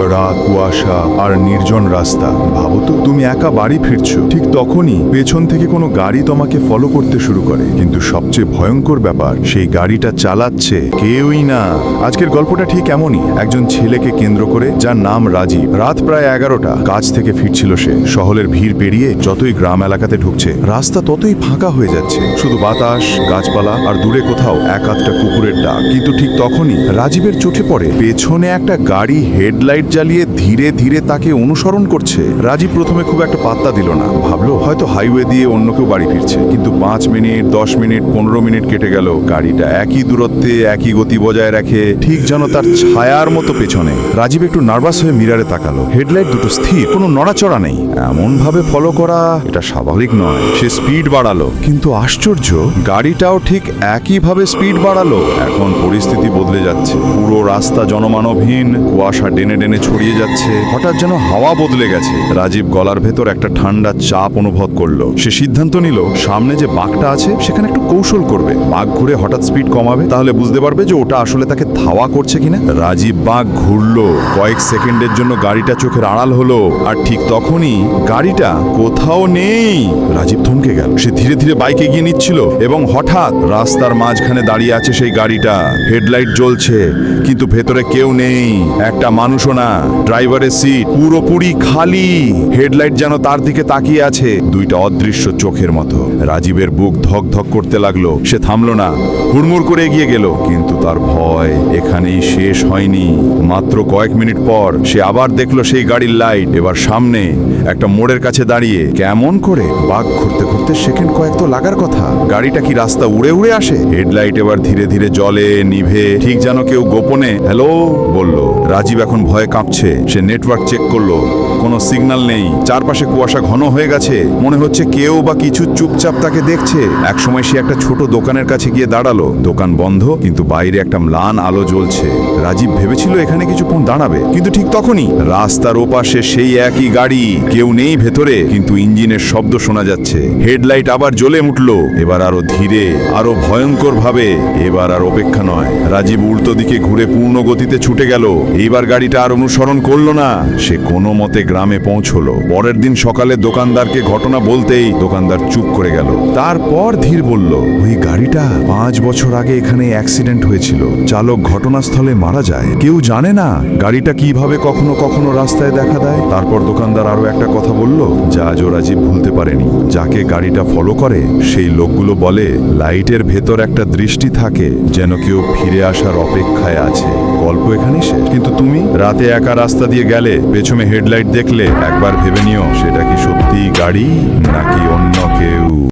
রাত, কুয়াশা আর নির্জন রাস্তা। ভাবো তো, তুমি একা বাড়ি ফিরছো। ঠিক তখনই পেছন থেকে কোনো গাড়ি তোমাকে ফলো করতে শুরু করে। কিন্তু সবচেয়ে ভয়ঙ্কর ব্যাপার, সেই গাড়িটা চালাচ্ছে কেউই না। আজকের গল্পটা ঠিক এমনই, একজন ছেলেকে কেন্দ্র করে, যার নাম রাজীব। রাত প্রায় এগারোটা, কাজ থেকে ফিরছিল সে। শহরের ভিড় পেরিয়ে যতই গ্রাম এলাকাতে ঢুকছে, রাস্তা ততই ফাঁকা হয়ে যাচ্ছে। শুধু বাতাস, গাছপালা আর দূরে কোথাও এক আধটা কুকুরের ডাক। কিন্তু ঠিক তখনই রাজীবের চোখে পড়ে, পেছনে একটা গাড়ি হেডলাইট জ্বালিয়ে ধীরে ধীরে তাকে অনুসরণ করছে। রাজীব প্রথমে খুব একটা পাত্তা দিল না। ভাবলো, হয়তো হাইওয়ে দিয়ে অন্য কেউ বাড়ি ফিরছে। কিন্তু পাঁচ মিনিট, দশ মিনিট, পনেরো মিনিট কেটে গেল। গাড়িটা একই দূরত্বে, একই গতি বজায় রাখে, ঠিক যেন তার ছায়ার মতো পেছনে। রাজীব একটু নার্ভাস হয়ে মিরারে তাকালো। হেডলাইট দুটো স্থির, কোনো নড়াচড়া নেই। এমন ভাবে ফলো করা, এটা স্বাভাবিক নয়। সে স্পিড বাড়ালো। কিন্তু আশ্চর্য, গাড়িটাও ঠিক একইভাবে স্পিড বাড়ালো। এখন পরিস্থিতি বদলে যাচ্ছে। পুরো রাস্তা জনমানবহীন। কুয়াশা ডেনে ডেনে ছড়িয়ে যাচ্ছে। হঠাৎ যেন হাওয়া বদলে গেছে। রাজীব গলার ভেতর একটা ঠান্ডা চাপ অনুভব করল। সে সিদ্ধান্ত নিল, সামনে যে বাঘটা আছে, সেখানে একটু কৌশল করবে। বাঘ ঘুরে হঠাৎ স্পিড কমাবে। তাহলে বুঝতে পারবে যে ওটা আসলে তাকে ধাওয়া করছে কিনা। রাজীব বাঘ ঘুরলো। কয়েক সেকেন্ডের জন্য গাড়িটা চোখের আড়াল হলো। আর ঠিক তখনই গাড়িটা কোথাও নেই। রাজীব থমকে গেল। সে ধীরে ধীরে বাইকে গিয়ে নিচ্ছিল এবং হঠাৎ রাস্তার মাঝখানে দাঁড়িয়ে আছে সেই গাড়িটা। হেডলাইট জ্বলছে, কিন্তু ভেতরে কেউ নেই। একটা মানুষও না। ড্রাইভারের সিট পুরোপুরি খালি। হেডলাইট যেন তার দিকে তাকিয়ে আছে। দুইটা অদৃশ্য চোখের মতো। রাজীবের বুক ধক ধক করতে লাগল। সে থামলো না। হুড়মুড় করে এগিয়ে গেল। কিন্তু তার ভয় এখানেই শেষ হয়নি। মাত্র কয়েক মিনিট পর সে আবার দেখল সেই গাড়ির লাইট। এবার সামনে একটা মোড়ের কাছে দাঁড়িয়ে কেমন করে বাঘ ঘুরতে ঘুরতে সেকেন্ড কয়েক তো লাগার কথা। গাড়িটা কি রাস্তা উড়ে উড়ে আসে? হেডলাইট এবার ধীরে ধীরে জলে নিভে ঠিক যেন কেউ গোপনে হ্যালো বলল। রাজীব এখন ভয়ে কাঁপছে। সে নেটওয়ার্ক চেক করল। কোনো সিগন্যাল নেই। চারপাশে কুয়াশা ঘন হয়ে গেছে। মনে হচ্ছে কেউ বা কিছু চুপচাপ তাকে দেখছে। এক সময় সে একটা ছোট দোকানের কাছে গিয়ে দাঁড়াল। দোকান বন্ধ, কিন্তু বাইরে একটা ম্লান আলো জ্বলছে। রাজীব ভেবেছিল এখানে কিছুক্ষণ দাঁড়াবে। কিন্তু ঠিক তখনই রাস্তার ওপাশে সেই একই গাড়ি। কেউ নেই ভেতরে, কিন্তু ইঞ্জিনের শব্দ শোনা যাচ্ছে। হেডলাইট আবার জ্বলে উঠল। এবার আরও ধীরে, আরও ভয়ঙ্কর ভাবে এবার আর অপেক্ষা নয়। রাজীব উল্টো দিকে ঘুরে পূর্ণ গতিতে ছুটে গেল। এইবার গাড়িটা আর অনুসরণ করল না। সে কোনো মতে গ্রামে পৌঁছলো। পরের দিন সকালে দোকানদারকে ঘটনা বলতেই দোকানদার চুপ করে গেল। তারপর ধীর বলল, ওই গাড়িটা পাঁচ বছর আগে এখানে অ্যাক্সিডেন্ট হয়েছিল। চালক ঘটনাস্থলে মারা যায়। কেউ জানে না গাড়িটা কীভাবে কখনো কখনো রাস্তায় দেখা দেয়? তারপর দোকানদার আরও একটা কথা বলল, যা আজ ভুলতে পারেনি। যাকে গাড়িটা ফলো করে, সেই লোকগুলো বলে, লাইটের ভেতর একটা দৃষ্টি থাকে, যেন কেউ ফিরে আসার অপেক্ষায় আছে। গল্প এখানে শেষ। কিন্তু তুমি? রাতে একা রাস্তা দিয়ে গেলে পেছনে হেডলাইট দেখলে একবার ভেবে নিও, সেটা কি সত্যি গাড়ি নাকি অন্য কেউ?